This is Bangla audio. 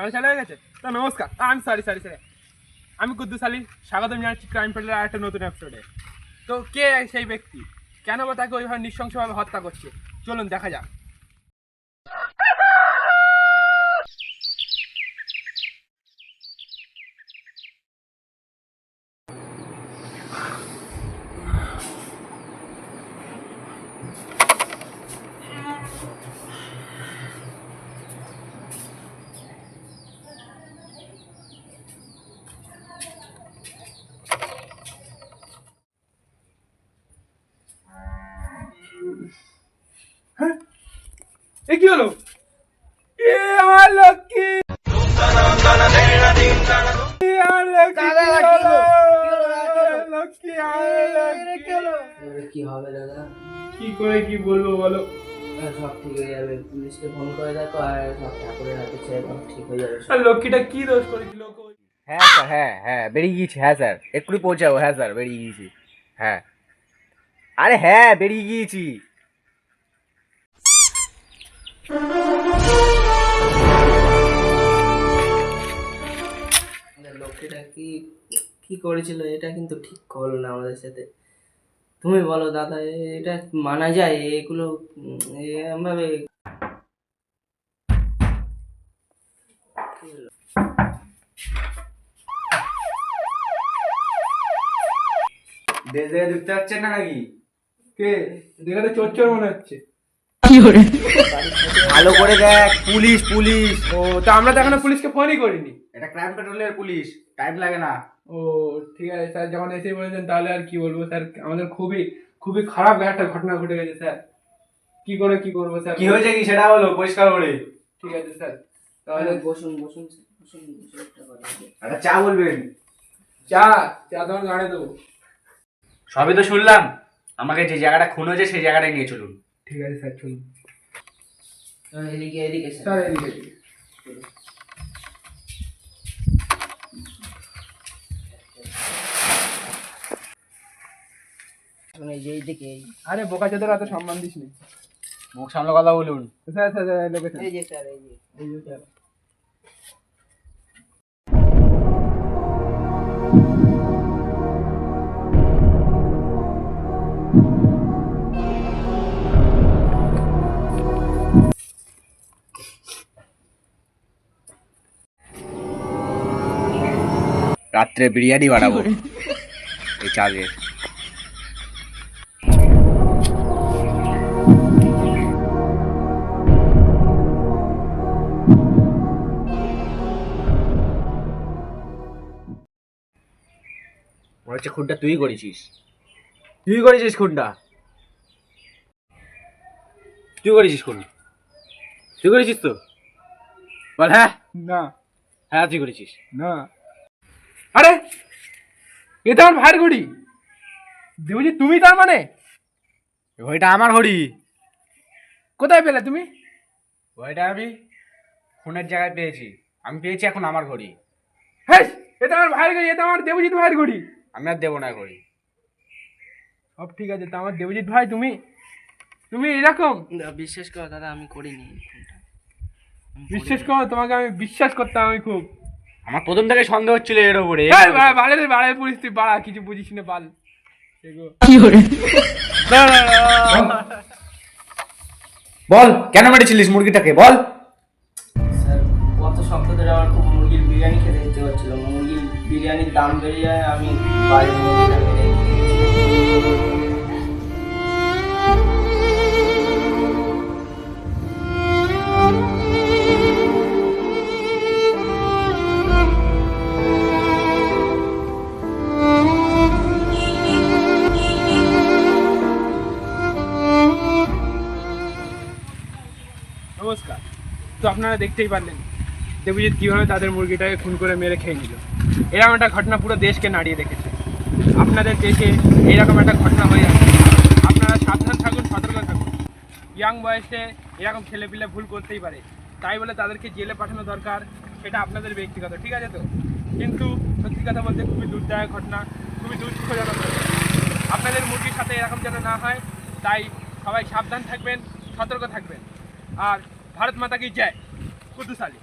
ক্যামেরা চালু গেছে? তো নমস্কার। আমি সরি সরি সরি আমি কুদ্দুস আলী স্বাগতম জানাচ্ছি ক্রাইম পেট্রোলের আর একটা নতুন এপিসোডে তো কে সেই ব্যক্তি? কেন বা তাকে ওইভাবে নৃশংসভাবে হত্যা করছে? চলুন, দেখা যাক। এ কি হলো? এ আমার লক্ষ্মী। হবে দাদা? কি করে কি বলব বলো? আর সব ঠিক হয়ে যাবে। পুলিশকে ফোন করে দেখো আর সব ঠাকুরের হাতে ছেড়ে দাও ঠিক হয়ে যাবে আর লক্ষ্মীটা কি দোষ করেছিল হ্যাঁ স্যার হ্যাঁ হ্যাঁ বেরিয়ে গিয়েছি হ্যাঁ স্যার। এক্ষুনি পৌঁছাবো হ্যাঁ স্যার বেরিয়ে গিয়েছি। হ্যাঁ। আরে হ্যাঁ বেরিয়ে গিয়েছি। লক্ষ্মীটা কি কি করেছিল এটা কিন্তু ঠিক করল না আমাদের সাথে। তুমি বলো দাদা, এটা মানা যায়? এগুলো দেখে দেখতে পাচ্ছেন না নাকি? কে? দেখে তো চোর চোর মনে হচ্ছে। ভালো করে দেখ পুলিশ পুলিশ। ও তা আমরা তো এখনও পুলিশকে ফোনই করিনি। এটা ক্রাইম পেট্রোলের পুলিশ টাইম লাগে না। ও ঠিক আছে স্যার যখন এসে বলেছেন তাহলে আর কি বলব স্যার? আমাদের খুবই খুবই খারাপ একটা ঘটনা ঘটে গেছে স্যার। কি করে কি করব স্যার? কি হয়েছে কি সেটা বলো পরিষ্কার করে। ঠিক আছে স্যার। তাহলে তাহলে বসুন বসুন বসুন একটা চা বলবেন। চা চা তোমার গাড়ি দেবো। সবই তো শুনলাম। আমাকে যে জায়গাটা খুন হয়েছে সেই জায়গাটায় নিয়ে চলুন। ঠিক আছে স্যার চলুন। এদিকে স্যার। আরে বোকা চোদের অত সম্মান দিস নি মুখ সামনে কথা বলুন। স্যার স্যার স্যার লোকেশন এই যে স্যার এই যে। এই যে স্যার। রাত্রে বিরিয়ানি বানাবো। এই চা মনে হচ্ছে খুনটা তুই করেছিস। তুই করেছিস খুনটা? তুই করেছিস খুন? তুই করেছিস তো? বল হ্যাঁ? না। হ্যাঁ তুই করেছিস। না। আরে এ তো আমার ভাইয়ের ঘড়ি। দেবজি তুমি তার মানে? ওইটা আমার ঘড়ি। কোথায় পেলে তুমি? ওইটা আমি ফোনের জায়গায় পেয়েছি। আমি পেয়েছি এখন আমার ঘড়ি। হ্যাঁ এ তো আমার ভাইয়ের ঘড়ি এ তো আমার দেবজিৎ ভাইয়ের ঘড়ি। আমি আর দেবো না ঘড়ি। সব ঠিক আছে তা আমার দেবজিৎ ভাই তুমি? তুমি এরকম? বিশ্বাস করো দাদা আমি করিনি। বিশ্বাস করো তোমাকে আমি বিশ্বাস করতাম আমি খুব। আমার প্রথম থেকে সন্দেহ হচ্ছিল এর উপরে। এই বা- বালের বালের পরিস্থিতি বাড়া কিছু বুঝিস না না। বল। কেন মেরেছিলিস মুরগিটাকে? বল। আমার খুব মুরগির বিরিয়ানি খেতে ইচ্ছে করছিল মুরগির বিরিয়ানির দাম বেড়ে যায় আমি বাইরে তো আপনারা দেখতেই পারলেন। দেবজিৎ কীভাবে তাদের মুরগিটাকে খুন করে মেরে খেয়ে নিল। এরকম একটা ঘটনা পুরো দেশকে নাড়িয়ে রেখেছে আপনাদের দেশে এরকম একটা ঘটনা হয়ে যাচ্ছে আপনারা সাবধান থাকুন, সতর্ক থাকুন। ইয়াং বয়সে এরকম ছেলেপিলে ভুল করতেই পারে। তাই বলে তাদেরকে জেলে পাঠানো দরকার, সেটা আপনাদের ব্যক্তিগত, ঠিক আছে তো? কিন্তু সত্যি কথা বলতে খুবই দুর্দায়ক ঘটনা, খুবই দুঃখজনক। আপনাদের মুরগির সাথে এরকম যেন না হয়, তাই সবাই সাবধান থাকবেন, সতর্ক থাকবেন। আর ভারত মাতা কি জয় কুদ্দুস আলী